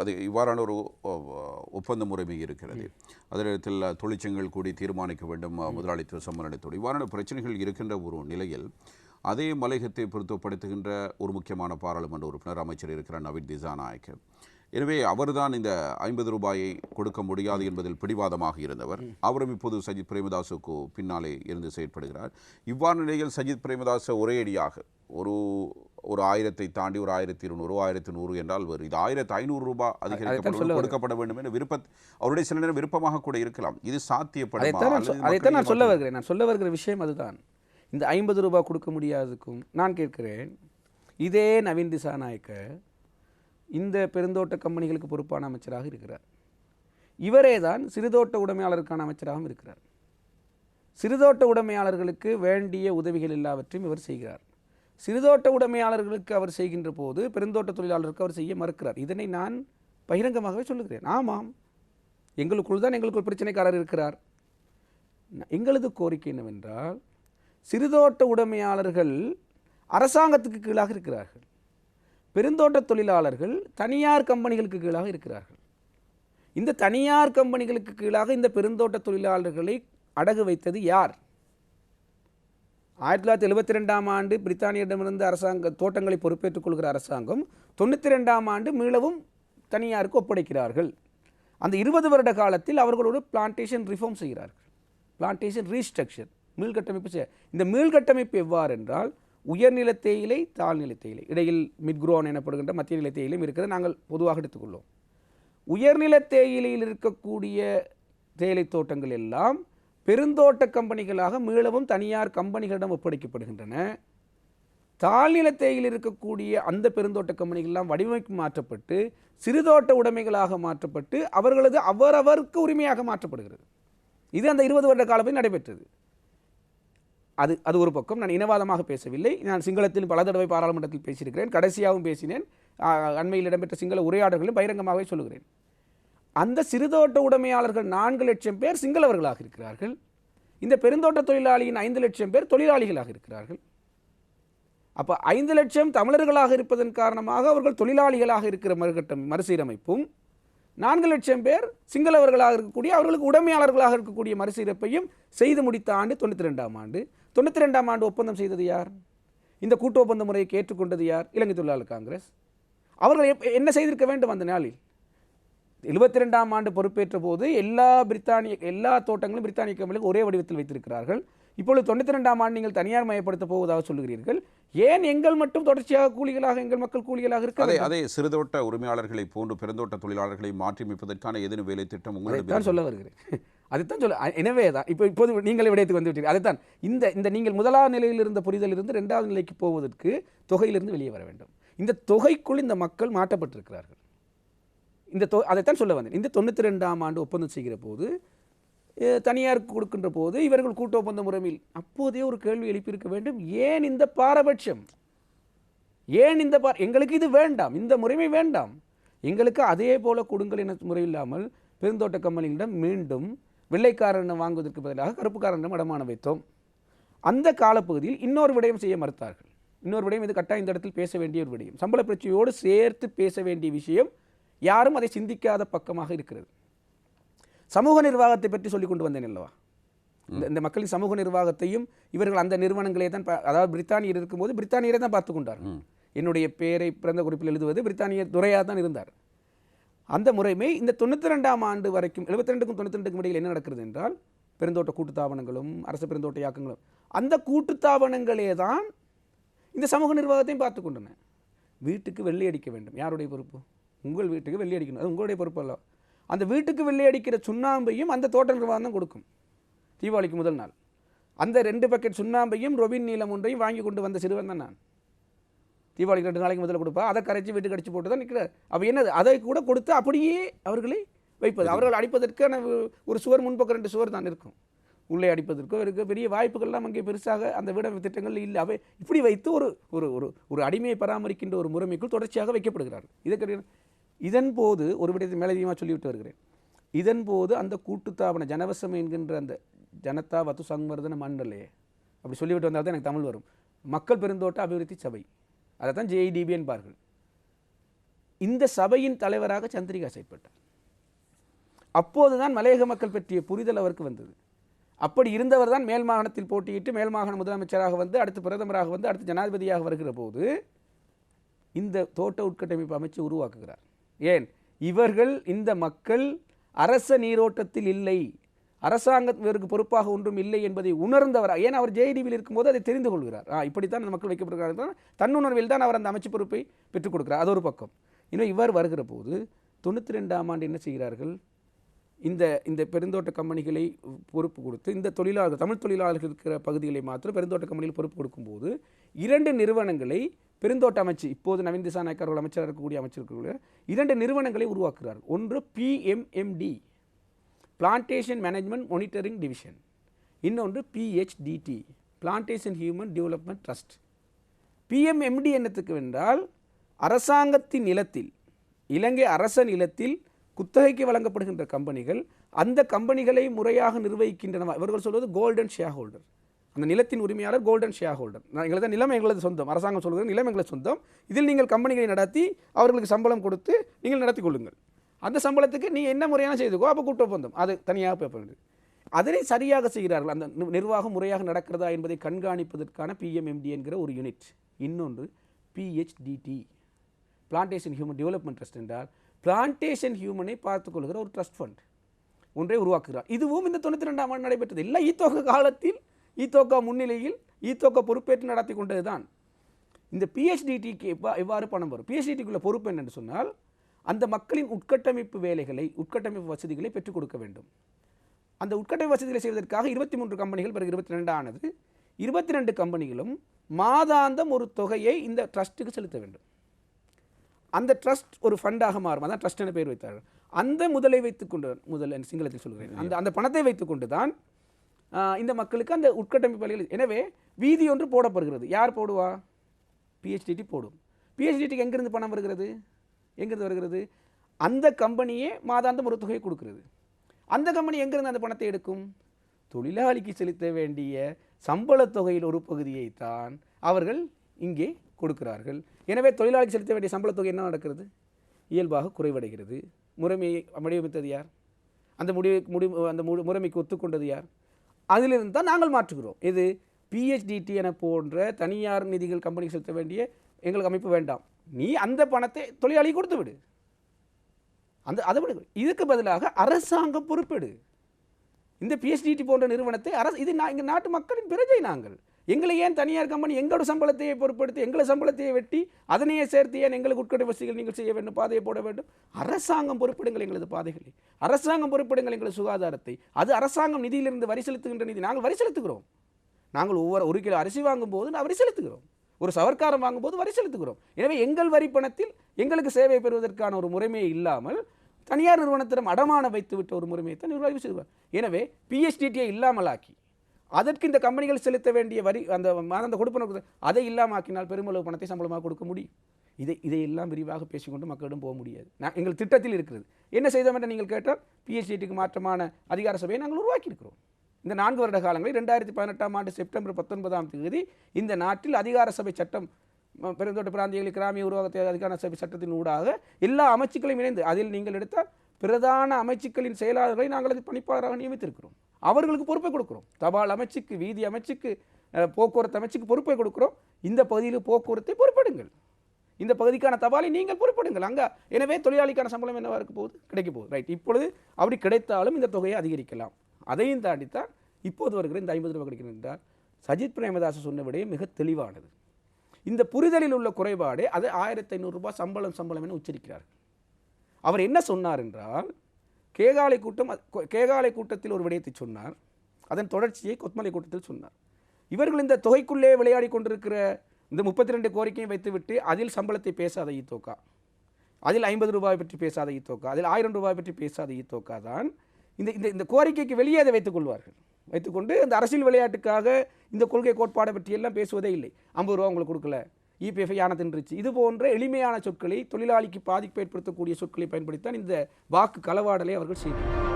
அது இவ்வாறான ஒரு ஒப்பந்த முறைமை இருக்கிறது. அதே நேரத்தில் தொழிற்சங்கங்கள் கூடி தீர்மானிக்க வேண்டும் முதலாளித்துவ சம்மேளனத்தோடு இவ்வாறான பிரச்சனைகள் இருக்கின்ற ஒரு நிலையில் அதே மலையகத்தை பொருத்தப்படுத்துகின்ற ஒரு முக்கியமான பாராளுமன்ற உறுப்பினர் அமைச்சர் இருக்கிறார் நவீன் திசாநாயக் எனவே அவர்தான் இந்த ஐம்பது ரூபாயை கொடுக்க முடியாது என்பதில் பிடிவாதமாக இருந்தவர். அவரும் இப்போது சஜித் பிரேமதாசுக்கு பின்னாலே இருந்து செயற்படுகிறார். இவ்வாறு நிலையில் சஜித் பிரேமதாச ஒரேடியாக ஒரு ஒரு ஆயிரத்தை தாண்டி ஒரு ஆயிரத்தி இருநூறு ஆயிரத்தி நூறு என்றால் வரும் இது ஆயிரத்தி ஐநூறு ரூபாய் அதிகரிக்கப்பட சொல்ல கொடுக்கப்பட வேண்டும் என்ற விருப்ப அவருடைய சில நேரம் விருப்பமாக கூட இருக்கலாம். இது சாத்தியப்படுமா அதைத்தான் நான் சொல்ல வருகிறேன். நான் சொல்ல வருகிற விஷயம் அதுதான். இந்த ஐம்பது ரூபாய் கொடுக்க முடியாததுக்கும் நான் கேட்கிறேன் இதே நவீன் திசாநாயக்க இந்த பெருந்தோட்ட கம்பெனிகளுக்கு பொறுப்பான அமைச்சராக இருக்கிறார். இவரே தான் சிறுதோட்ட உடைமையாளருக்கான அமைச்சராகவும் இருக்கிறார். சிறுதோட்ட உடைமையாளர்களுக்கு வேண்டிய உதவிகள் எல்லாவற்றையும் இவர் செய்கிறார். சிறுதோட்ட உடைமையாளர்களுக்கு அவர் செய்கின்ற போது பெருந்தோட்ட தொழிலாளருக்கு அவர் செய்ய மறுக்கிறார். இதனை நான் பகிரங்கமாகவே சொல்லுகிறேன். ஆமாம் எங்களுக்குள் தான் எங்களுக்குள் பிரச்சனைக்காரர் இருக்கிறார். எங்களது கோரிக்கை என்னவென்றால் சிறுதோட்ட உடைமையாளர்கள் அரசாங்கத்துக்கு கீழாக இருக்கிறார்கள். பெருந்தோட்ட தொழிலாளர்கள் தனியார் கம்பெனிகளுக்கு கீழாக இருக்கிறார்கள். இந்த தனியார் கம்பெனிகளுக்கு கீழாக இந்த பெருந்தோட்ட தொழிலாளர்களை அடகு வைத்தது யார்? ஆயிரத்தி தொள்ளாயிரத்தி எழுபத்தி ரெண்டாம் ஆண்டு பிரித்தானியிடமிருந்து அரசாங்க தோட்டங்களை பொறுப்பேற்றுக் கொள்கிற அரசாங்கம் தொண்ணூற்றி ரெண்டாம் ஆண்டு மீளவும் தனியாருக்கு ஒப்படைக்கிறார்கள். அந்த இருபது வருட காலத்தில் அவர்களோடு பிளான்டேஷன் ரிஃபார்ம் செய்கிறார்கள். பிளான்டேஷன் ரீஸ்ட்ரக்சர் மீள்கட்டமைப்பு செய்ய இந்த மீள்கட்டமைப்பு எவ்வாறு என்றால் உயர்நில தேயிலை தாழ்நில தேயிலை. இடையில் மிட்க்ரோன் எனப்படுகின்ற மத்திய நில தேயிலையும் இருக்கிறது நாங்கள் பொதுவாக எடுத்துக்கொள்வோம். உயர்நில தேயிலையில் இருக்கக்கூடிய தேயிலை தோட்டங்கள் எல்லாம் பெருந்தோட்ட கம்பெனிகளாக மீளவும் தனியார் கம்பெனிகளிடம் ஒப்படைக்கப்படுகின்றன. தாழ்நில தேயிலையில் இருக்கக்கூடிய அந்த பெருந்தோட்ட கம்பெனிகள்லாம் வடிவமைப்பு மாற்றப்பட்டு சிறுதோட்ட உடைமைகளாக மாற்றப்பட்டு அவர்களது அவரவருக்கு உரிமையாக மாற்றப்படுகிறது. இது அந்த இருபது வருட காலத்தில் நடைபெற்றது. அது அது ஒரு பக்கம். நான் இனவாதமாக பேசவில்லை. நான் சிங்களத்தில் பல தடவை பாராளுமன்றத்தில் பேசியிருக்கிறேன். கடைசியாகவும் பேசினேன். அண்மையில் இடம்பெற்ற சிங்கள உரையாடல்களும் பகிரங்கமாகவே சொல்லுகிறேன். அந்த சிறுதோட்ட உடைமையாளர்கள் நான்கு லட்சம் பேர் சிங்களவர்களாக இருக்கிறார்கள். இந்த பெருந்தோட்ட தொழிலாளியின் ஐந்து லட்சம் பேர் தொழிலாளிகளாக இருக்கிறார்கள். அப்போ ஐந்து லட்சம் தமிழர்களாக இருப்பதன் காரணமாக அவர்கள் தொழிலாளிகளாக இருக்கிற மறுகட்டம் மறுசீரமைப்பும் நான்கு லட்சம் பேர் சிங்களவர்களாக இருக்கக்கூடிய அவர்களுக்கு உடைமையாளர்களாக இருக்கக்கூடிய மறுசீரப்பையும் செய்து முடித்த ஆண்டு தொண்ணூற்றி ரெண்டாம் ஆண்டு. தொண்ணூற்றி ரெண்டாம் ஆண்டு ஒப்பந்தம் செய்தது யார்? இந்த கூட்டு ஒப்பந்த முறையை ஏற்றுக்கொண்டது யார்? இலங்கை தொழிலாளர் காங்கிரஸ். அவர்கள் என்ன செய்திருக்க வேண்டும் அந்த நாளில்? எழுபத்தி ரெண்டாம் ஆண்டு பொறுப்பேற்ற போது எல்லா பிரித்தானிய எல்லா தோட்டங்களும் பிரித்தானிய கம்பெனிகளுக்கு ஒரே வடிவத்தில் வைத்திருக்கிறார்கள். இப்பொழுது தொண்ணூற்றி ரெண்டாம் ஆண்டு நீங்கள் தனியார் மயப்படுத்த போவதாக சொல்லுகிறீர்கள். ஏன் எங்கள் மட்டும் தொடர்ச்சியாக கூலிகளாக எங்கள் மக்கள் கூலிகளாக இருக்க அதே? அதே சிறுதோட்ட உரிமையாளர்களை போன்று பெருந்தோட்ட தொழிலாளர்களை மாற்றியமைப்பதற்கான ஏதேனும் வேலை திட்டம் அதைத்தான் சொல்ல வருகிறேன். அதைத்தான் சொல்ல எனவே தான் இப்போ இப்போது நீங்கள் விடயத்துக்கு வந்து விட்டீர்கள். அதைத்தான் இந்த இந்த நீங்கள் முதலாவது நிலையில் இருந்த புரிதலிருந்து ரெண்டாவது நிலைக்கு போவதற்கு தொகையிலிருந்து வெளியே வர வேண்டும். இந்த தொகைக்குள் இந்த மக்கள் மாற்றப்பட்டிருக்கிறார்கள். இந்த தொ அதைத்தான் சொல்ல வந்தேன். இந்த தொண்ணூற்றி ரெண்டாம் ஆண்டு ஒப்பந்தம் செய்கிற போது தனியாருக்கு கொடுக்கின்ற போது இவர்கள் கூட்ட ஒப்பந்த முறையில் அப்போதே ஒரு கேள்வி எழுப்பியிருக்க வேண்டும். ஏன் இந்த பாரபட்சம்? ஏன் இந்த பா எங்களுக்கு இது வேண்டாம் இந்த முறைமை வேண்டாம். எங்களுக்கு அதே போல கொடுங்கள் என முறை இல்லாமல் பெருந்தோட்ட கம்பெனிகளிடம் மீண்டும் வெள்ளைக்காரனை வாங்குவதற்கு பதிலாக கருப்புக்காரனிடம் அடமான வைத்தோம். அந்த காலப்பகுதியில் இன்னொரு விடயம் செய்ய மறுத்தார்கள். இன்னொரு விடயம் இது கட்டாயம் இந்த இடத்தில் பேச வேண்டிய ஒரு விடயம். சம்பள பிரச்சனையோடு சேர்த்து பேச வேண்டிய விஷயம் யாரும் அதை சிந்திக்காத பக்கமாக இருக்கிறது. சமூக நிர்வாகத்தை பற்றி சொல்லிக் கொண்டு வந்தேன் அல்லவா? இந்த மக்களின் சமூக நிர்வாகத்தையும் இவர்கள் அந்த நிறுவனங்களே தான் அதாவது பிரித்தானியர் இருக்கும்போது பிரித்தானியரை தான் பார்த்து கொண்டார்கள். என்னுடைய பெயரை பிறந்த குறிப்பில் எழுதுவது பிரித்தானியர் துறையாக தான் இருந்தார். அந்த முறைமை இந்த தொண்ணூற்றி ரெண்டாம் ஆண்டு வரைக்கும் எழுபத்தி ரெண்டுக்கும் தொண்ணூற்றி ரெண்டுக்கும் இடையில் என்ன நடக்கிறது என்றால் பெருந்தோட்ட கூட்டுத்தாபனங்களும் அரசு பெருந்தோட்ட இயக்கங்களும் அந்த கூட்டுத்தாபனங்களே தான் இந்த சமூக நிர்வாகத்தையும் பார்த்து கொண்டன. வீட்டுக்கு வெள்ளை அடிக்க வேண்டும். யாருடைய பொறுப்பு? உங்கள் வீட்டுக்கு வெள்ளை அடிக்கணும். அது உங்களுடைய பொறுப்பு அல்ல அந்த வீட்டுக்கு வெள்ளை அடிக்கிற சுண்ணாம்பையும் அந்த தோட்ட நிர்வாகம் தான் கொடுக்கும். தீபாவளிக்கு முதல் நாள். அந்த ரெண்டு பக்கெட் சுண்ணாம்பையும் ரொபின் நீளம் ஒன்றையும் வாங்கி கொண்டு வந்த சிறுவன் தான் நான். தீபாவளிக்கு ரெண்டு நாளைக்கு முதல்ல கொடுப்பா அதை கரைச்சி வீட்டுக்கு அடிச்சு போட்டு தான் நிற்கிறார் அப்போ என்னது? அதை கூட கொடுத்து அப்படியே அவர்களை வைப்பது. அவர்கள் அடிப்பதற்கான ஒரு- சுவர் முன்பக்கம் ரெண்டு சுவர் தான் இருக்கும். உள்ளே அடிப்பதற்கோ இருக்க பெரிய வாய்ப்புகள்லாம் அங்கே பெருசாக அந்த விட திட்டங்கள் இல்லை. அவை இப்படி வைத்து ஒரு ஒரு ஒரு ஒரு அடிமையை பராமரிக்கின்ற ஒரு முறைமைக்குள் தொடர்ச்சியாக வைக்கப்படுகிறார்கள் இதற்கு இதன் போது ஒரு விடயத்தை மேலதிகமாக சொல்லிவிட்டு வருகிறேன். இதன் போது அந்த கூட்டுத்தாபன ஜனவசம் என்கின்ற அந்த ஜனதா வத்து சங்வர்தன மண்டலே அப்படி சொல்லிவிட்டு வந்தால் தான் எனக்கு தமிழ் வரும். மக்கள் பெருந்தோட்ட அபிவிருத்தி சபை. அதை தான் ஜேஐடிபி என்பார்கள் இந்த சபையின் தலைவராக சந்திரிகா செயற்பட்டார். அப்போதுதான் மலையக மக்கள் பற்றிய புரிதல் அவருக்கு வந்தது. அப்படி இருந்தவர் தான் மேல் மாகாணத்தில் போட்டியிட்டு மேல் மாகாண முதலமைச்சராக வந்து அடுத்து பிரதமராக வந்து அடுத்து ஜனாதிபதியாக வருகிற போது இந்த தோட்ட உட்கட்டமைப்பு அமைச்சு உருவாக்குகிறார். ஏன்? இவர்கள் இந்த மக்கள் அரச நீரோட்டத்தில் இல்லை. அரசாங்கம் இவருக்கு பொறுப்பாக ஒன்றும் இல்லை என்பதை உணர்ந்தவர் ஏன் அவர் ஜேடிவியில் இருக்கும்போது அதை தெரிந்து கொள்கிறார்? ஆ இப்படித்தான் மக்கள் வைக்கப்படுகிறார்கள் தன்னுணர்வில் தான் அவர் அந்த அமைச்சு பொறுப்பை பெற்றுக் கொடுக்கிறார். அது ஒரு பக்கம். இன்னும் இவர் வருகிற போது தொண்ணூற்றி ரெண்டாம் ஆண்டு என்ன செய்கிறார்கள்? இந்த இந்த பெருந்தோட்ட கம்பெனிகளை பொறுப்பு கொடுத்து இந்த தொழிலாளர்கள் தமிழ் தொழிலாளர்கள் இருக்கிற பகுதிகளை மாத்திரம் பெருந்தோட்ட கம்பெனிகள் பொறுப்பு கொடுக்கும்போது இரண்டு நிறுவனங்களை பெருந்தோட்ட அமைச்சு இப்போது நவீன் திசா அவர்கள் அமைச்சராக இருக்கக்கூடிய அமைச்சர்கள் இரண்டு நிறுவனங்களை உருவாக்குகிறார் ஒன்று PMMT plantation management monitoring division இன்னொன்று PHDT plantation human development trust PMMT என்னத்துக்கு என்றால் அரசாங்கத்தின் நிலத்தில் இலங்கை அரச நிலத்தில் குத்தகைக்கு வழங்கப்படுகின்ற கம்பெனிகள் அந்த கம்பெனிகளை முறையாக நிர்வகிக்கின்றன இவர்கள் சொல்வது கோல்டன் ஷேர் ஹோல்டர் அந்த நிலத்தின் உரிமையாளர் கோல்டன் ஷேர் ஹோல்டர் நான் எங்களது நிலம் எங்களது சொந்தம். அரசாங்கம் சொல்கிறது நிலம் எங்களது சொந்தம். இதில் நீங்கள் கம்பெனிகளை நடத்தி அவர்களுக்கு சம்பளம் கொடுத்து நீங்கள் நடத்தி கொள்ளுங்கள். அந்த சம்பளத்துக்கு நீ என்ன முறையான செய்துக்கோ அப்போ கூட்டு ஒப்பந்தம். அது தனியாக பேப்ப வேண்டியது அதனை சரியாக செய்கிறார்கள். அந்த நிர்வாகம் முறையாக நடக்கிறதா என்பதை கண்காணிப்பதற்கான பிஎம்எம்டி என்கிற ஒரு யூனிட் இன்னொன்று PHDT plantation human development trust என்றால் பிளான்டேஷன் ஹியூமனை பார்த்துக்கொள்கிற ஒரு ட்ரஸ்ட் ஃபண்ட் ஒன்றை உருவாக்குகிறார். இதுவும் இந்த தொண்ணூற்றி ரெண்டாம் ஆண்டு நடைபெற்றது. இல்லை ஈத்தோக காலத்தில் ஈத்தோக்கா முன்னிலையில் ஈத்தோக்கா பொறுப்பேற்று நடத்தி கொண்டது தான் இந்த பிஹெச்டிடிக்கு எவ்வா எவ்வாறு பணம் வரும்? பிஹெச்டிடிக்குள்ள பொறுப்பு என்னென்று சொன்னால் அந்த மக்களின் உட்கட்டமைப்பு வேலைகளை உட்கட்டமைப்பு வசதிகளை பெற்றுக் கொடுக்க வேண்டும். அந்த உட்கட்டமைப்பு வசதிகளை செய்வதற்காக இருபத்தி மூன்று கம்பெனிகள் பிறகு இருபத்தி ரெண்டு ஆனது. இருபத்தி ரெண்டு கம்பெனிகளும் மாதாந்தம் ஒரு தொகையை இந்த ட்ரஸ்ட்டுக்கு செலுத்த வேண்டும். அந்த ட்ரஸ்ட் ஒரு ஃபண்டாக மாறும். அதான் ட்ரஸ்ட் என பெயர் வைத்தார்கள். அந்த முதலை வைத்துக்கொண்டு முதல் சிங்களத்தில் சொல்கிறேன் அந்த அந்த பணத்தை வைத்துக்கொண்டு தான் இந்த மக்களுக்கு அந்த உட்கட்டமைப்பு வேலைகள். எனவே வீதி ஒன்று போடப்படுகிறது. யார் போடுவா? பிஹெச்டிடி போடும். பிஹெச்டிடிக்கு எங்கேருந்து பணம் வருகிறது? எங்கிருந்து வருகிறது? அந்த கம்பெனியே மாதாந்தம் ஒரு தொகையை கொடுக்கிறது. அந்த கம்பெனி எங்கிருந்து அந்த பணத்தை எடுக்கும்? தொழிலாளிக்கு செலுத்த வேண்டிய சம்பளத் தொகையில் ஒரு பகுதியை தான் அவர்கள் இங்கே கொடுக்கிறார்கள். எனவே தொழிலாளிக்கு செலுத்த வேண்டிய சம்பளத் தொகை என்ன நடக்கிறது? இயல்பாக குறைவடைகிறது. முறைமையை வடிவமைத்தது யார்? அந்த முடிவு முடி அந்த முறைமைக்கு ஒத்துக்கொண்டது யார்? அதிலிருந்து தான் நாங்கள் மாற்றுகிறோம். இது பிஹெச்டிடி என போன்ற தனியார் நிதிகள் கம்பெனிக்கு செலுத்த வேண்டிய எங்களுக்கு அமைப்பு வேண்டாம். நீ அந்த பணத்தை தொழிலாளி கொடுத்து விடு. அந்த அதை விடு. இதுக்கு பதிலாக அரசாங்கம் பொறுப்பெடு. இந்த பிஎஸ்டிடி போன்ற நிறுவனத்தை அரசு இது நான் இங்கே நாட்டு மக்களின் பிரஜை நாங்கள். எங்களை ஏன் தனியார் கம்பெனி எங்களோட சம்பளத்தையே பொறுப்படுத்தி எங்களை சம்பளத்தையே வெட்டி அதனையே சேர்த்து ஏன் எங்களுக்கு உட்கட்ட வசதிகள் நீங்கள் செய்ய வேண்டும் பாதையை போட வேண்டும்? அரசாங்கம் பொறுப்பிடுங்கள் எங்களது பாதைகளை. அரசாங்கம் பொறுப்பிடுங்கள் எங்களது சுகாதாரத்தை. அது அரசாங்கம் நிதியிலிருந்து வரி செலுத்துகின்ற நிதி. நாங்கள் வரி செலுத்துகிறோம். நாங்கள் ஒவ்வொரு ஒரு கிலோ அரிசி வாங்கும்போது நான் வரி செலுத்துகிறோம். ஒரு சவர்க்காரம் வாங்கும்போது வரி செலுத்துகிறோம். எனவே எங்கள் வரி பணத்தில் எங்களுக்கு சேவை பெறுவதற்கான ஒரு முறைமையே இல்லாமல் தனியார் நிறுவனத்திடம் அடமானம் வைத்துவிட்ட ஒரு முறைமையை தான் நிர்வாகி செய்வார். எனவே பிஎஸ்டிடியை இல்லாமலாக்கி அதற்கு இந்த கம்பெனிகள் செலுத்த வேண்டிய வரி அந்த அந்த கொடுப்பன அதை இல்லாமாக்கினால் பெருமளவு பணத்தை சம்பளமாக கொடுக்க முடியும். இதை இதையெல்லாம் விரிவாக பேசிக்கொண்டு மக்களிடம் போக முடியாது. நான் எங்கள் திட்டத்தில் இருக்கிறது. என்ன செய்தோம் என்று நீங்கள் கேட்டால் பிஎஸ்டிடிக்கு மாற்றமான அதிகார சபையை நாங்கள் உருவாக்கி இருக்கிறோம் இந்த நான்கு வருட காலங்களில் ரெண்டாயிரத்தி பதினெட்டாம் ஆண்டு செப்டம்பர் பத்தொன்பதாம் தேதி இந்த நாட்டில் அதிகார சபை சட்டம் பெருந்தோட்ட பிராந்தியங்களில் கிராமிய உருவாக்கத்தை அதிகார சபை சட்டத்தின் ஊடாக எல்லா அமைச்சுக்களையும் இணைந்து அதில் நீங்கள் எடுத்தால் பிரதான அமைச்சுக்களின் செயலாளர்களை நாங்கள் அது பணிப்பாளராக நியமித்திருக்கிறோம். அவர்களுக்கு பொறுப்பை கொடுக்குறோம். தபால் அமைச்சுக்கு வீதி அமைச்சுக்கு போக்குவரத்து அமைச்சுக்கு பொறுப்பை கொடுக்குறோம். இந்த பகுதியில் போக்குவரத்தை பொறுப்படுங்கள். இந்த பகுதிக்கான தபாலை நீங்கள் பொறுப்படுங்கள். அங்கே எனவே தொழிலாளிக்கான சம்பளம் என்னவாக இருக்க போகுது? கிடைக்க போகுது. ரைட். இப்பொழுது அப்படி கிடைத்தாலும் இந்த தொகையை அதிகரிக்கலாம். அதையும் தாண்டித்தான் இப்போது வருகிற இந்த ஐம்பது ரூபாய் கிடைக்கிறது என்றால் சஜித் பிரேமதாஸ் சொன்ன மிக தெளிவானது. இந்த புரிதலில் உள்ள குறைபாடு அது ஆயிரத்தி ஐநூறுரூபா சம்பளம் சம்பளம் என உச்சரிக்கிறார். அவர் என்ன சொன்னார் என்றால் கேகாலை கூட்டம் கேகாலை கூட்டத்தில் ஒரு விடயத்தை சொன்னார். அதன் தொடர்ச்சியை கொத்மலை கூட்டத்தில் சொன்னார். இவர்கள் இந்த தொகைக்குள்ளே விளையாடி கொண்டிருக்கிற இந்த முப்பத்தி ரெண்டு கோரிக்கையும் வைத்துவிட்டு அதில் சம்பளத்தை பேசாத ஈத்தோக்கா அதில் ஐம்பது ரூபாய் பற்றி பேசாத ஈத்தோக்கா அதில் ஆயிரம் ரூபாய் பற்றி பேசாத ஈத்தோக்கா தான் இந்த இந்த இந்த கோரிக்கைக்கு வெளியே அதை வைத்துக் கொள்வார்கள். வைத்துக்கொண்டு அந்த அரசியல் விளையாட்டுக்காக இந்த கொள்கை கோட்பாடை பற்றியெல்லாம் பேசுவதே இல்லை. ஐம்பது ரூபா உங்களுக்கு கொடுக்கல. இபிஎஃப் யானை தின்றுச்சு. இது போன்ற எளிமையான சொற்களை தொழிலாளிக்கு பாதிப்பு ஏற்படுத்தக்கூடிய சொற்களை பயன்படுத்தித்தான் இந்த வாக்கு களவாடலை அவர்கள் செய்தார்